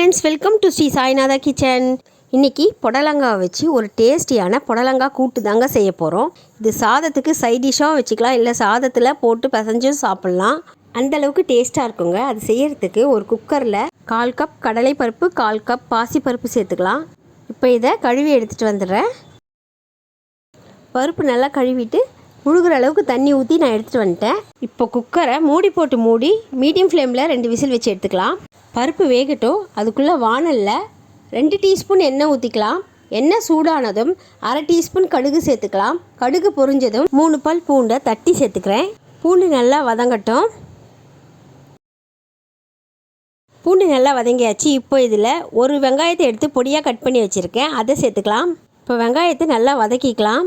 Friends welcome to Sri Sainatha kitchen இன்னைக்கு புடலங்காய் வச்சு ஒரு டேஸ்டியான புடலங்காய் கூட்டு தாங்க செய்ய போகிறோம் இது சாதத்துக்கு சைட் வச்சுக்கலாம் இல்லை சாதத்தில் போட்டு பிசைஞ்சும் சாப்பிட்லாம். அந்த அளவுக்கு டேஸ்ட்டாக இருக்குங்க. அது செய்யறதுக்கு ஒரு குக்கரில் கால் கப் கடலை பருப்பு கால் கப் பாசி பருப்பு சேர்த்துக்கலாம். இப்போ இதை கழுவி எடுத்துகிட்டு வந்துடுறேன். பருப்பு நல்லா கழுவிட்டு முழுகிற அளவுக்கு தண்ணி ஊற்றி நான் எடுத்துகிட்டு வந்துட்டேன். இப்போ குக்கரை மூடி போட்டு மூடி மீடியம் ஃப்ளேமில் ரெண்டு விசில் வச்சு எடுத்துக்கலாம். பருப்பு வேகட்டும். அதுக்குள்ளே வானலில் ரெண்டு டீஸ்பூன் எண்ணெய் ஊற்றிக்கலாம் எண்ணெய் சூடானதும் அரை டீஸ்பூன் கடுகு சேர்த்துக்கலாம். கடுகு பொரிஞ்சதும் மூணு பல் பூண்டை தட்டி சேர்த்துக்கிறேன். பூண்டு நல்லா வதங்கட்டும். பூண்டு நல்லா வதங்கியாச்சு. இப்போ இதில் ஒரு வெங்காயத்தை எடுத்து பொடியாக கட் பண்ணி வச்சுருக்கேன். அதை சேர்த்துக்கலாம். இப்போ வெங்காயத்தை நல்லா வதக்கிக்கலாம்.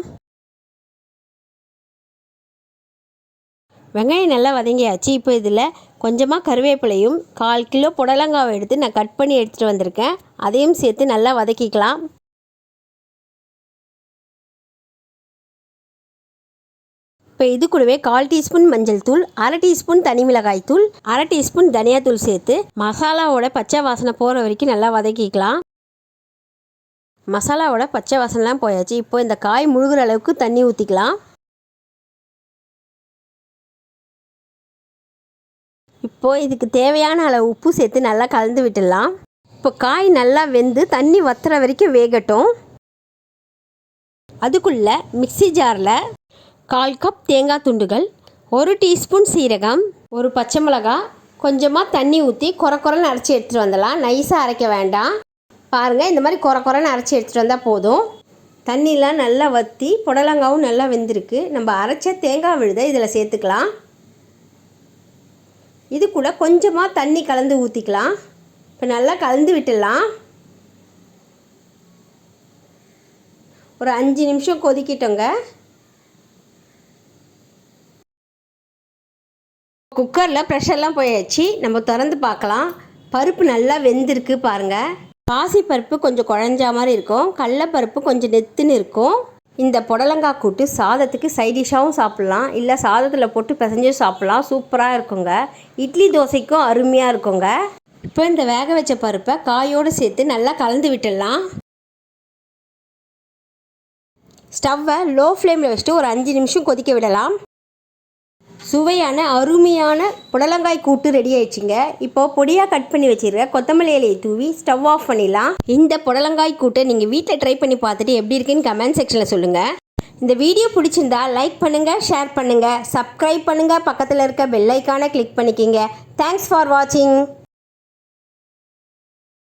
வெங்காயம் நல்லா வதங்கியாச்சு. இப்போ இதில் கொஞ்சமாக கருவேப்பிலையும் கால் கிலோ புடலங்காவை எடுத்து நான் கட் பண்ணி எடுத்துகிட்டு வந்திருக்கேன். அதையும் சேர்த்து நல்லா வதக்கிக்கலாம். இப்போ இது கூடவே கால் டீஸ்பூன் மஞ்சள் தூள் அரை டீஸ்பூன் தனி மிளகாய் தூள் அரை டீஸ்பூன் தனியாத்தூள் சேர்த்து மசாலாவோட பச்சை வாசனை போகிற வரைக்கும் நல்லா வதக்கிக்கலாம். மசாலாவோட பச்சை வாசனைலாம் போயாச்சு. இப்போ இந்த காய் முழுகிற அளவுக்கு தண்ணி ஊற்றிக்கலாம் இப்போது இதுக்கு தேவையான அளவு உப்பு சேர்த்து நல்லா கலந்து விட்டுடலாம். இப்போ காய் நல்லா வெந்து தண்ணி வத்துற வரைக்கும் வேகட்டும். அதுக்குள்ளே மிக்ஸி ஜாரில் கால் கப் தேங்காய் துண்டுகள் ஒரு டீஸ்பூன் சீரகம் ஒரு பச்சை மிளகா கொஞ்சமாக தண்ணி ஊற்றி குறை குறைன்னு அரைச்சி எடுத்துகிட்டு வந்துடலாம். நைஸாக அரைக்க வேண்டாம். பாருங்கள் இந்த மாதிரி குறை குறைன்னு அரைச்சி எடுத்துகிட்டு வந்தால் போதும். தண்ணிலாம் நல்லா வற்றி புடலங்காவும் நல்லா வெந்திருக்கு. நம்ம அரைச்ச தேங்காய் விழுதை இதில் சேர்த்துக்கலாம். இது கூட கொஞ்சமாக தண்ணி கலந்து ஊற்றிக்கலாம் இப்போ நல்லா கலந்து விட்டுடலாம். ஒரு அஞ்சு நிமிஷம் கொதிக்கிட்டோங்க. குக்கரில் ப்ரெஷர்லாம் போயாச்சு. நம்ம திறந்து பார்க்கலாம். பருப்பு நல்லா வெந்திருக்கு பாருங்கள் பாசி பருப்பு கொஞ்சம் குழஞ்சா மாதிரி இருக்கும். கடலப்பருப்பு கொஞ்சம் நெத்துன்னு இருக்கும். இந்த புடலங்காய் கூட்டு சாதத்துக்கு சைடிஷாகவும் சாப்பிட்லாம். இல்லை சாதத்தில் போட்டு பிசைஞ்சும் சாப்பிட்லாம். சூப்பராக இருக்குங்க. இட்லி தோசைக்கும் அருமையாக இருக்குங்க. இப்போ இந்த வேக வச்ச பருப்பை காயோடு சேர்த்து நல்லா கலந்து விட்டுடலாம். ஸ்டவ்வை லோ ஃப்ளேமில் வச்சுட்டு ஒரு அஞ்சு நிமிஷம் கொதிக்க விடலாம். சுவையான அருமையான புடலங்காய் கூட்டு ரெடி ஆயிடுச்சுங்க. இப்போ பொடியாக கட் பண்ணி வச்சிருக்க கொத்தமல்லி இலையை தூவி ஸ்டவ் ஆஃப் பண்ணிடலாம். இந்த புடலங்காய் கூட்டை நீங்கள் வீட்டில் ட்ரை பண்ணி பார்த்துட்டு எப்படி இருக்குன்னு கமெண்ட் செக்ஷனில் சொல்லுங்கள் இந்த வீடியோ பிடிச்சிருந்தா லைக் பண்ணுங்கள் ஷேர் பண்ணுங்கள் சப்ஸ்கிரைப் பண்ணுங்கள் பக்கத்தில் இருக்க பெல்லைக்கான கிளிக் பண்ணிக்கிங்க. தேங்க்ஸ் ஃபார் வாட்சிங்